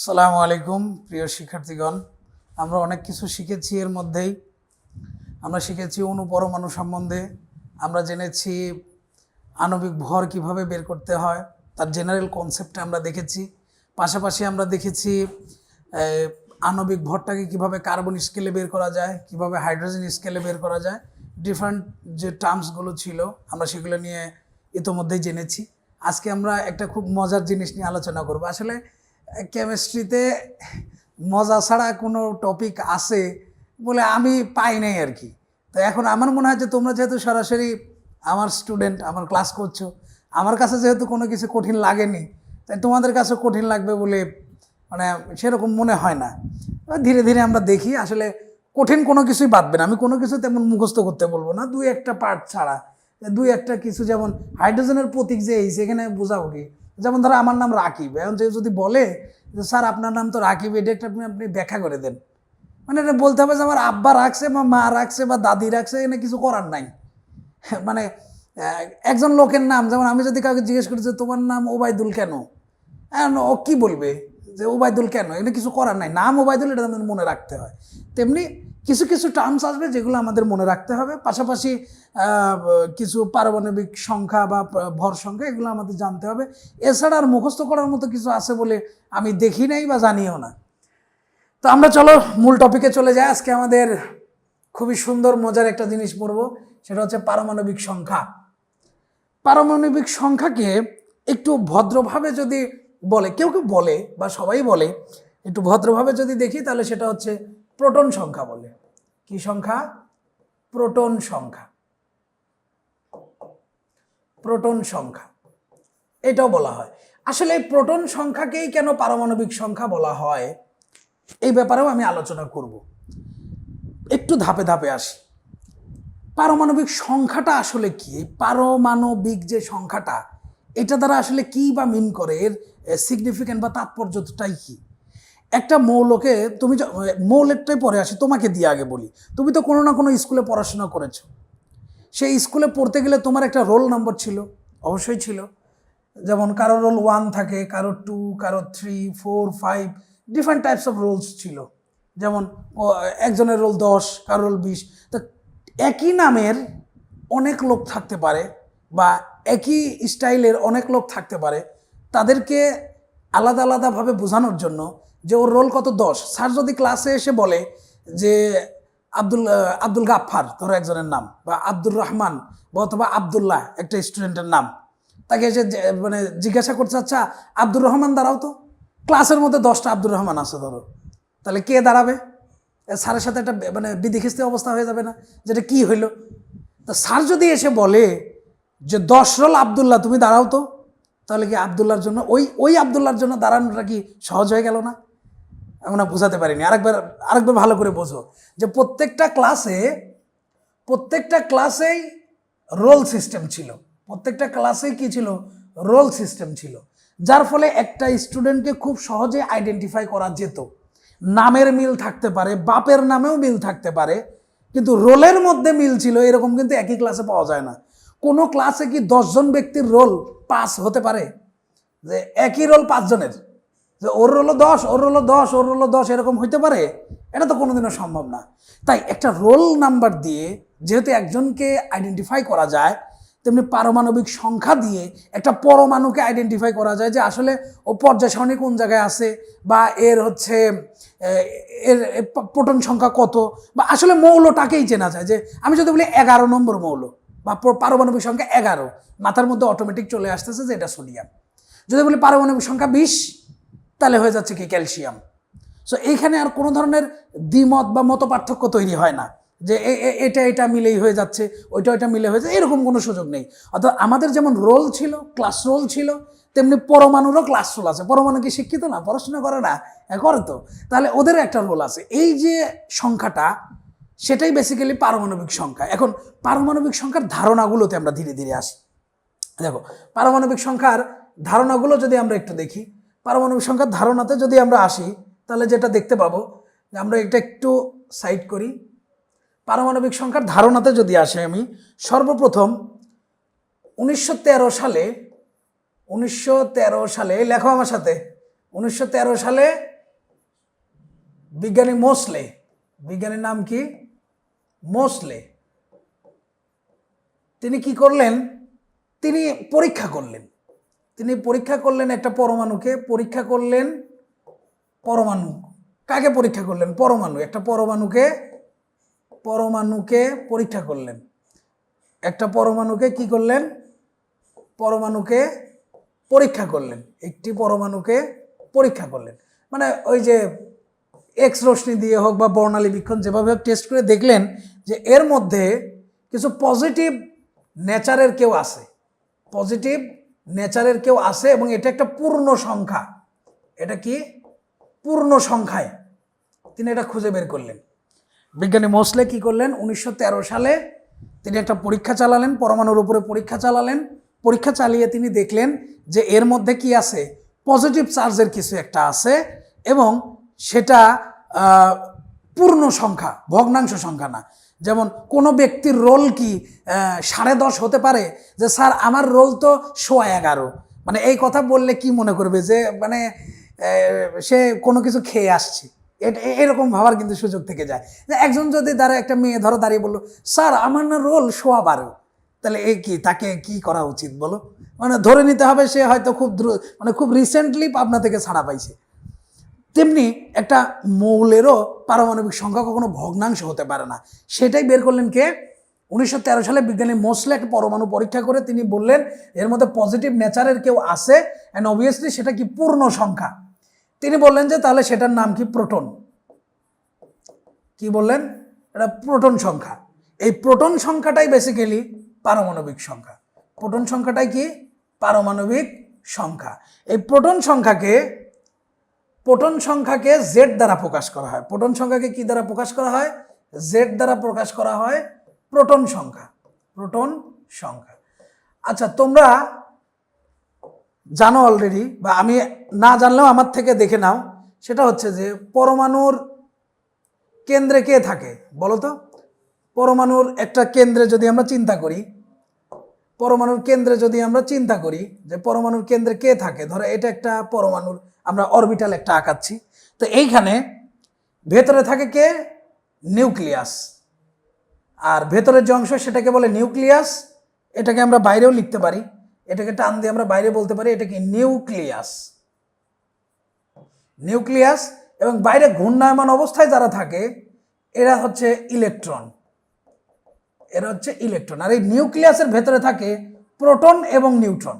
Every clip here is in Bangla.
আসসালামু আলাইকুম, প্রিয় শিক্ষার্থীগণ। আমরা অনেক কিছু শিখেছি এর মধ্যেই। আমরা শিখেছি অনুপরমাণু সম্বন্ধে। আমরা জেনেছি আণবিক ভর কীভাবে বের করতে হয়, তার জেনারেল কনসেপ্টে আমরা দেখেছি। পাশাপাশি আমরা দেখেছি আণবিক ভরটাকে কীভাবে কার্বন স্কেলে বের করা যায়, কীভাবে হাইড্রোজেন স্কেলে বের করা যায় ডিফারেন্ট যে টার্মসগুলো ছিল, আমরা সেগুলো নিয়ে ইতোমধ্যেই জেনেছি। আজকে আমরা একটা খুব মজার জিনিস নিয়ে আলোচনা করব। আসলে কেমিস্ট্রিতে মজা ছাড়া কোনো টপিক আছে বলে আমি পাই নাই আর কি। তো এখন আমার মনে হয় যে তোমরা যেহেতু সরাসরি আমার স্টুডেন্ট আমার ক্লাস করছ, আমার কাছে যেহেতু কোনো কিছু কঠিন লাগেনি, তাই তোমাদের কাছে কঠিন লাগবে বলে মানে সেরকম মনে হয় না। ধীরে ধীরে আমরা দেখি, আসলে কঠিন কোনো কিছুই বাদবে না। আমি কোনো কিছু তেমন মুখস্থ করতে বলব না, দুই একটা পার্ট ছাড়া। দুই একটা কিছু যেমন হাইড্রোজেনের প্রতীক যে এই, সেখানে বোঝাবো কি? যেমন ধরো আমার নাম রাকিব, এখন যে যদি বলে যে, স্যার, আপনার নাম তো রাকিব, এটা একটা আপনি আপনি ব্যাখ্যা করে দেন। মানে এটা বলতে হবে যে, আমার আব্বা রাখছে বা মা রাখছে, বা দাদি রাখছে, এনে কিছু করার নাই। মানে একজন লোকের নাম, যেমন আমি যদি কাউকে জিজ্ঞেস করি যে, তোমার নাম ওবায়দুল কেন? ও কী বলবে যে, ওবায়দুল কেন? এটা কিছু করার নাই। নাম ওবায়দুল, এটা আমাদের মনে রাখতে হয়। তেমনি কিছু কিছু টার্মস আসবে যেগুলো আমাদের মনে রাখতে হবে। পাশাপাশি কিছু পারমাণবিক সংখ্যা বা ভর সংখ্যা এগুলো আমাদের জানতে হবে। এছাড়া আর মুখস্থ করার মতো কিছু আছে বলে আমি দেখি নাই বা জানিও না। তো আমরা চলো মূল টপিকে চলে যাই। আজকে আমাদের খুবই সুন্দর, মজার একটা জিনিস পড়ব সেটা হচ্ছে পারমাণবিক সংখ্যা। পারমাণবিক সংখ্যাকে একটু ভদ্রভাবে যদি বলে, কেউ কেউ বলে বা সবাই বলে, একটু ভদ্রভাবে যদি দেখি, তাহলে সেটা হচ্ছে প্রোটন সংখ্যা বলে। কি সংখ্যা? প্রোটন সংখ্যা। প্রোটন সংখ্যা। এটাও বলা হয়। আসলে প্রোটন সংখ্যাকেই কেন পারমাণবিক সংখ্যা বলা হয়? এই ব্যাপারেও আমি আলোচনা করব। একটু ধাপে ধাপে আসি। পারমাণবিক সংখ্যাটা আসলে কি? এই পারমাণবিক যে সংখ্যাটা, এটা দ্বারা আসলে কি বা মিন করে? এর সিগনিফিক্যান্ট বা তাৎপর্যটাই কি? একটা মৌলকে তুমি মৌলেরটাই পরে আসি, তোমাকে দিয়ে আগে বলি। তুমি তো কোনো না কোনো স্কুলে পড়াশোনা করেছ। সেই স্কুলে পড়তে গেলে তোমার একটা রোল নম্বর ছিল, অবশ্যই ছিল। যেমন কারও রোল ওয়ান থাকে, কারও টু, কারও three, four, five different types of roles ছিল। যেমন একজনের রোল দশ, কারও রোল বিশ। তো একই নামের অনেক লোক থাকতে পারে বা একই স্টাইলের অনেক লোক থাকতে পারে। তাদেরকে আলাদা আলাদাভাবে বোঝানোর জন্য যে ওর রোল কত দশ? স্যার যদি ক্লাসে এসে বলে যে, আব্দুল আব্দুল গাফফার, ধরো একজনের নাম, বা আব্দুর রহমান অথবা আবদুল্লাহ, একটা স্টুডেন্টের নাম, তাকে এসে মানে জিজ্ঞাসা করছে আচ্ছা আব্দুর রহমান দাঁড়াও তো। ক্লাসের মধ্যে দশটা আব্দুর রহমান আছে, ধরো। তাহলে কে দাঁড়াবে? স্যারের সাথে একটা মানে বিধিখিস্তি অবস্থা হয়ে যাবে না যেটা কি হইল? তা স্যার যদি এসে বলে যে, দশ রোল আবদুল্লাহ, তুমি দাঁড়াও তো। তাহলে কি আবদুল্লার জন্য, ওই ওই আবদুল্লার জন্য দাঁড়ানোটা কি সহজ হয়ে গেল না? আমরা বোঝাতে পারিনি। আরেকবার আরেকবার ভালো করে বোঝো যে প্রত্যেকটা ক্লাসে প্রত্যেকটা ক্লাসেই রোল সিস্টেম ছিল। প্রত্যেকটা ক্লাসেই কি ছিল? রোল সিস্টেম ছিল। যার ফলে একটা স্টুডেন্টকে খুব সহজে আইডেন্টিফাই করা যেত। নামের মিল থাকতে পারে, বাপের নামেও মিল থাকতে পারে, কিন্তু রোলের মধ্যে মিল ছিল, এরকম কিন্তু একই ক্লাসে পাওয়া যায় না। কোনো ক্লাসে কি দশজন ব্যক্তির রোল পাস হতে পারে? যে একই রোল পাঁচজনের। যে ওর রোলও দশ, ওর রোলও দশ, ওর রোলও দশ, এরকম হইতে পারে? এটা তো কোনোদিনও সম্ভব না। তাই একটা রোল নাম্বার দিয়ে যেহেতু একজনকে আইডেন্টিফাই করা যায়, তেমনি পারমাণবিক সংখ্যা দিয়ে একটা পরমাণুকে আইডেন্টিফাই করা যায় যে আসলে ও পর্যায় সারণী কোন জায়গায় আছে, বা এর হচ্ছে এর প্রোটন সংখ্যা কত, বা আসলে মৌলটাকেই চেনা যায় যে আমি যদি বলি এগারো নম্বর মৌল, বা পারমাণবিক সংখ্যা এগারো, মাথার মধ্যে অটোমেটিক চলে আসতেছে যে এটা সোডিয়াম যদি বলি পারমাণবিক সংখ্যা বিশ তাহলে হয়ে যাচ্ছে কি ক্যালসিয়াম। সো এইখানে আর কোনো ধরনের দ্বিমত বা মত পার্থক্য তৈরি হয় না যে এটা এটা মিলেই হয়ে যাচ্ছে ওইটা ওইটা মিলে হয়ে যাচ্ছে এরকম কোনো সুযোগ নেই। অর্থাৎ আমাদের যেমন রোল ছিল ক্লাস রোল ছিল তেমনি পরমাণুরও ক্লাস রোল আছে। পরমাণু কি শিক্ষিত না? পড়াশোনা করে না? হ্যাঁ, করে তো। তাহলে ওদের একটা রোল আছে। এই যে সংখ্যাটা সেটাই বেসিক্যালি পারমাণবিক সংখ্যা। এখন পারমাণবিক সংখ্যার ধারণাগুলোতে আমরা ধীরে ধীরে আসি। দেখো পারমাণবিক সংখ্যার ধারণাগুলো যদি আমরা একটু দেখি পারমাণবিক সংখ্যার ধারণাতে যদি আমরা আসি, তাহলে যেটা দেখতে পাবো, যে আমরা এটা একটু সাইড করি। পারমাণবিক সংখ্যার ধারণাতে যদি আসি আমি, সর্বপ্রথম উনিশশো তেরো সালে, উনিশশো তেরো সালে লেখো আমার সাথে, উনিশশো তেরো সালে বিজ্ঞানী মোসলে, বিজ্ঞানীর নাম কি? মোসলে। তিনি কি করলেন? তিনি পরীক্ষা করলেন। তিনি পরীক্ষা করলেন একটা পরমাণুকে, পরীক্ষা করলেন পরমাণু। কাকে পরীক্ষা করলেন? পরমাণু। একটা পরমাণুকে পরমাণুকে পরীক্ষা করলেন। একটা পরমাণুকে কি করলেন? পরমাণুকে পরীক্ষা করলেন। একটি পরমাণুকে পরীক্ষা করলেন। মানে ওই যে এক্স রশ্মি দিয়ে হোক বা বর্ণালী বীক্ষণ যেভাবে হোক টেস্ট করে দেখলেন যে এর মধ্যে কিছু পজিটিভ নেচারের কেউ আছে। পজিটিভ নেচারের কেউ আছে এবং এটা একটা পূর্ণ সংখ্যা। এটা কি? পূর্ণ সংখ্যায়। তিনি এটা খুঁজে বের করলেন। বিজ্ঞানী মোসলে কি করলেন? উনিশশো তেরো সালে তিনি একটা পরীক্ষা চালালেন, পরমাণুর উপরে পরীক্ষা চালালেন। পরীক্ষা চালিয়ে তিনি দেখলেন যে এর মধ্যে কি আছে? পজিটিভ চার্জের কিছু একটা আছে এবং সেটা পূর্ণ সংখ্যা, ভগ্নাংশ সংখ্যা না। যেমন কোনো ব্যক্তির রোল কি সাড়ে দশ হতে পারে? যে, স্যার, আমার রোল তো সোয়া এগারো। মানে এই কথা বললে কি মনে করবে? যে মানে সে কোনো কিছু খেয়ে আসছে। এ- এ- এরকম ভাবার কিন্তু সুযোগ থেকে যায়। যে, একজন যদি দাঁড়া একটা মেয়ে ধরো দাঁড়িয়ে বলল, স্যার, আমার না রোল সোয়া বারো। তাহলে এই কি, তাকে কি করা উচিত বলো? মানে ধরে নিতে হবে সে হয়তো খুব দ্রুত মানে খুব রিসেন্টলি পাবনা থেকে ছাড়া পাইছে। তেমনি একটা মৌলেরও পারমাণবিক সংখ্যা কখনো ভগ্নাংশ হতে পারে না। সেটাই বের করলেন কে? উনিশশো তেরো সালে বিজ্ঞানী মোসলে একটা পরমাণু পরীক্ষা করে তিনি বললেন, এর মধ্যে পজিটিভ নেচারের কেউ আছে অ্যান্ড অবভিয়াসলি সেটা কি পূর্ণ সংখ্যা? তিনি বললেন যে তাহলে সেটার নাম কি প্রোটন? কি বললেন? এটা প্রোটন সংখ্যা। এই প্রোটন সংখ্যাটাই বেসিক্যালি পারমাণবিক সংখ্যা। প্রোটন সংখ্যাটাই কি? পারমাণবিক সংখ্যা। এই প্রোটন সংখ্যাকে প্রোটন সংখ্যাকে জেড দ্বারা প্রকাশ করা হয়। পোটন সংখ্যাকে কি দ্বারা প্রকাশ করা হয়? জেড দ্বারা প্রকাশ করা হয় প্রোটন সংখ্যা প্রোটন সংখ্যা। আচ্ছা তোমরা জানো অলরেডি বা আমি না জানলেও আমার থেকে দেখে নাও, সেটা হচ্ছে যে পরমাণুর কেন্দ্রে কে থাকে? বলো তো। পরমাণুর একটা কেন্দ্রে যদি আমরা চিন্তা করি, পরমাণুর কেন্দ্রে যদি আমরা চিন্তা করি যে পরমাণুর কেন্দ্রে কে থাকে? ধরো এটা একটা পরমাণুর আমরা অরবিটাল একটা আঁকাচ্ছি। তো এইখানে ভেতরে থাকে কে? নিউক্লিয়াস আর ভেতরের যে অংশ সেটাকে বলে নিউক্লিয়াস এটাকে আমরা বাইরেও লিখতে পারি। এটাকে টান দিয়ে আমরা বাইরে বলতে পারি এটা কি নিউক্লিয়াস নিউক্লিয়াস এবং বাইরে ঘূর্ণায়মান অবস্থায় যারা থাকে, এরা হচ্ছে ইলেকট্রন এরা হচ্ছে ইলেকট্রন আর এই নিউক্লিয়াসের ভেতরে থাকে প্রোটন এবং নিউট্রন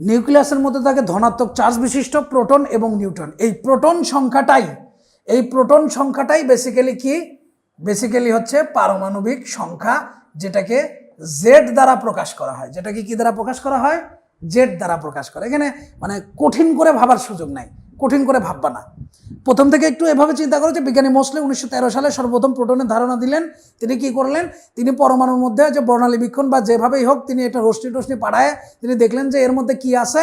নিউক্লিয়াসের মধ্যে থাকে ধনাত্মক চার্জ বিশিষ্ট, প্রোটন এবং নিউট্রন। এই প্রোটন সংখ্যাটাই, এই প্রোটন সংখ্যাটাই বেসিক্যালি কি? বেসিক্যালি হচ্ছে পারমাণবিক সংখ্যা যেটাকে জেড দ্বারা প্রকাশ করা হয়। যেটাকে কি দ্বারা প্রকাশ করা হয়? জেড দ্বারা প্রকাশ করা। এখানে মানে কঠিন করে ভাবার সুযোগ নাই। কঠিন করে ভাববা না। প্রথম থেকে একটু এভাবে চিন্তা করো যে বিজ্ঞানী মোসলে উনিশশো তেরো সালে সর্বপ্রথম প্রোটনের ধারণা দিলেন, তিনি কি করলেন? তিনি পরমাণুর মধ্যে যে বর্ণালী বীক্ষণ বা যেভাবেই হোক তিনি এটা রশ্মি টশ্মি পাড়ায় তিনি দেখলেন যে এর মধ্যে কি আছে?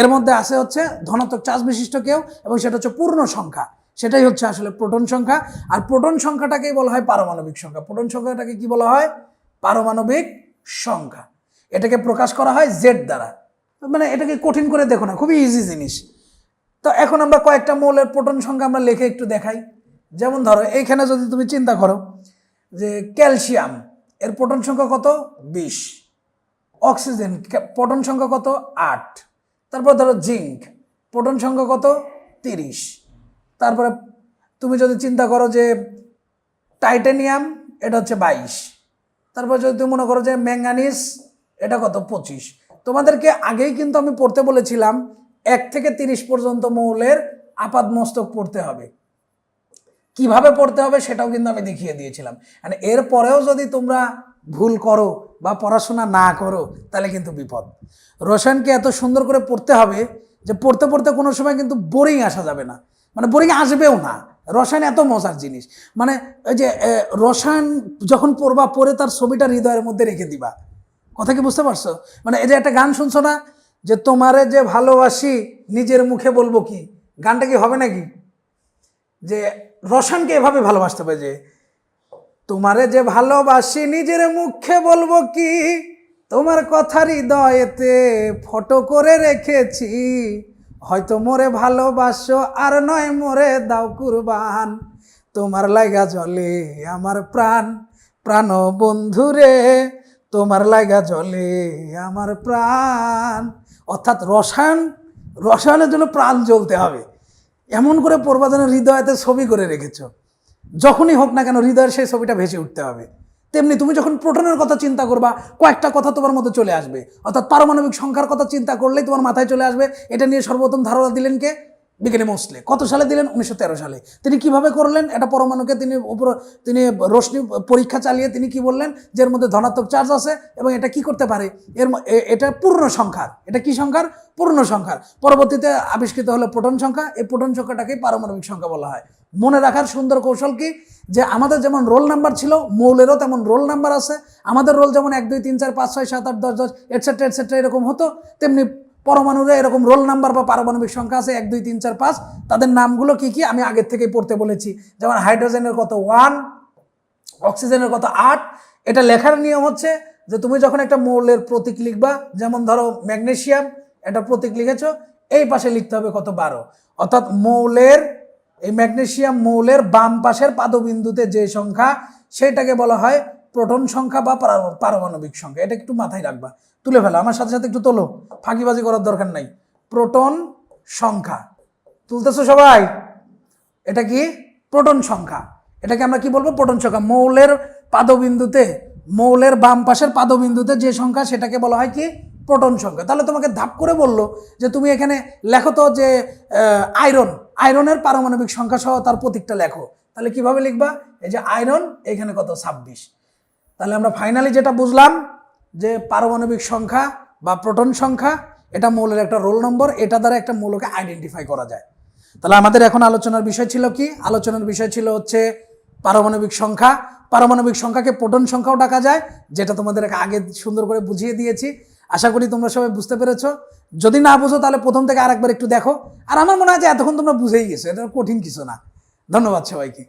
এর মধ্যে আছে হচ্ছে ধনাত্মক চার্জ বিশিষ্ট কেউ এবং সেটা হচ্ছে পূর্ণ সংখ্যা। সেটাই হচ্ছে আসলে প্রোটন সংখ্যা। আর প্রোটন সংখ্যাটাকেই বলা হয় পারমাণবিক সংখ্যা। প্রোটন সংখ্যাটাকে কি বলা হয়? পারমাণবিক সংখ্যা। এটাকে প্রকাশ করা হয় জেড দ্বারা। মানে এটাকে কঠিন করে দেখো না, খুবই ইজি জিনিস। তো এখন আমরা কয়েকটা মৌলের প্রোটন সংখ্যা আমরা লিখে একটু দেখাই। যেমন ধরো, এইখানে যদি তুমি চিন্তা করো যে ক্যালসিয়াম, এর প্রোটন সংখ্যা কত? বিশ। অক্সিজেন প্রোটন সংখ্যা কত? আট। তারপর ধরো জিঙ্ক, প্রোটন সংখ্যা কত? তিরিশ। তারপরে তুমি যদি চিন্তা করো যে টাইটানিয়াম, এটা হচ্ছে বাইশ। তারপর যদি তুমি মনে করো যে ম্যাঙ্গানিস এটা কত? পঁচিশ। তোমাদেরকে আগেই কিন্তু আমি পড়তে বলেছিলাম এক থেকে তিরিশ পর্যন্ত মৌলের আপাদ মস্তক পড়তে হবে। কীভাবে পড়তে হবে সেটাও কিন্তু আমি দেখিয়ে দিয়েছিলাম। মানে এরপরেও যদি তোমরা ভুল করো বা পড়াশোনা না করো, তাহলে কিন্তু বিপদ। রসায়নকে এত সুন্দর করে পড়তে হবে যে পড়তে পড়তে কোনো সময় কিন্তু বোরিং আসা যাবে না। মানে বোরিং আসবেও না। রসায়ন এত মজার জিনিস। মানে ওই যে রসায়ন যখন পড়বা, পড়ে তার ছবিটা হৃদয়ের মধ্যে রেখে দিবা। কথা কি বুঝতে পারছ? মানে এই যে একটা গান শুনছো না যে তোমারে যে ভালোবাসি, নিজের মুখে বলব কি? গানটা কি হবে নাকি? যে রসানকে এভাবে ভালোবাসতে হবে যে, তোমারে যে ভালোবাসি, নিজের মুখে বলব কি? তোমার কথা হৃদয়েতে ফটো করে রেখেছি। হয়তো মোরে ভালোবাসো, আর নয় মোরে দাও কুরবান। তোমার লাগা জলে আমার প্রাণ প্রাণ বন্ধুরে। তোমার লাগা জলে আমার প্রাণ। অর্থাৎ রসায়ন, রসায়নের জন্য প্রাণ জ্বলতে হবে। এমন করে প্রবাদনের হৃদয়তে ছবি করে রেখেছ। যখনই হোক না কেন হৃদয়ের সেই ছবিটা ভেসে উঠতে হবে। তেমনি তুমি যখন প্রোটনের কথা চিন্তা করবা, কয়েকটা কথা তোমার মতো চলে আসবে। অর্থাৎ পারমাণবিক সংখ্যার কথা চিন্তা করলেই তোমার মাথায় চলে আসবে, এটা নিয়ে সর্বপ্রথম ধারণা দিলেন কে? বিজ্ঞানী মোসলে কত সালে দিলেন? উনিশশো তেরো সালে। তিনি কীভাবে করলেন? এটা পরমাণুকে তিনি উপর, তিনি রশ্মি পরীক্ষা চালিয়ে তিনি কি বললেন? যে এর মধ্যে ধনাত্মক চার্জ আছে এবং এটা কি করতে পারে? এর এটা পূর্ণ সংখ্যার। এটা কি সংখ্যার? পূর্ণ সংখ্যার। পরবর্তীতে আবিষ্কৃত হলো প্রোটন সংখ্যা। এই প্রোটন সংখ্যাটাকেই পারমাণবিক সংখ্যা বলা হয়। মনে রাখার সুন্দর কৌশল কি? যে আমাদের যেমন রোল নাম্বার ছিল, মৌলেরও তেমন রোল নাম্বার আছে। আমাদের রোল যেমন এক, দুই, তিন, চার, পাঁচ, ছয়, সাত, আট, দশ দশ এটসেট্রা এটসেট্রা এরকম হতো। তেমনি পরমাণুরে এরকম রোল নাম্বার বা পারমাণবিক সংখ্যা আছে, এক, দুই, তিন, চার, পাঁচ, তাদের নামগুলো কি কি? আমি আগের থেকেই পড়তে বলেছি। যেমন হাইড্রোজেনের কত? ওয়ান অক্সিজেনের কত? আট। এটা লেখার নিয়ম হচ্ছে যে তুমি যখন একটা মৌলের প্রতীক লিখবা, যেমন ধরো ম্যাগনেশিয়াম এটা প্রতীক লিখেছো, এই পাশে লিখতে হবে কত? বারো। অর্থাৎ মৌলের, এই ম্যাগনেশিয়াম মৌলের বাম পাশের পাদবিন্দুতে যে সংখ্যা, সেটাকে বলা হয় প্রোটন সংখ্যা বা পারমাণবিক সংখ্যা, এটা একটু মাথায় রাখবা। তুলে ফেলো, আমার সাথে সাথে একটু তোলো, ফাঁকিবাজি করার দরকার নাই। প্রোটন সংখ্যা, তুলতেছো সবাই? এটা কি? প্রোটন সংখ্যা। এটাকে আমরা কি বলব? প্রোটন সংখ্যা। মৌলের পাদবিন্দুতে, মৌলের বাম পাশের পাদবিন্দুতে যে সংখ্যা, সেটাকে বলা হয় কি? প্রোটন সংখ্যা। তাহলে তোমাকে ধাপ করে বলল যে তুমি এখানে লেখো তো যে আয়রন। আয়রনের পারমাণবিক সংখ্যা সহ তার প্রতীকটা লেখো। তাহলে কীভাবে লিখবা? এই যে আয়রন, এখানে কত? ছাব্বিশ। তাহলে আমরা ফাইনালি যেটা বুঝলাম যে পারমাণবিক সংখ্যা বা প্রোটন সংখ্যা, এটা মৌলের একটা রোল নম্বর এটা দ্বারা একটা মৌলকে আইডেন্টিফাই করা যায়। তাহলে আমাদের এখন আলোচনার বিষয় ছিল কি? আলোচনার বিষয় ছিল হচ্ছে পারমাণবিক সংখ্যা। পারমাণবিক সংখ্যাকে প্রোটন সংখ্যাও ডাকা যায়, যেটা তোমাদের আগে সুন্দর করে বুঝিয়ে দিয়েছি। আশা করি তোমরা সবাই বুঝতে পেরেছ। যদি না বুঝো, তাহলে প্রথম থেকে আরেকবার একটু দেখো। আর আমার মনে হয় যে এতক্ষণ তোমরা বুঝেই গেছো, এটা কঠিন কিছু না। ধন্যবাদ সবাইকে।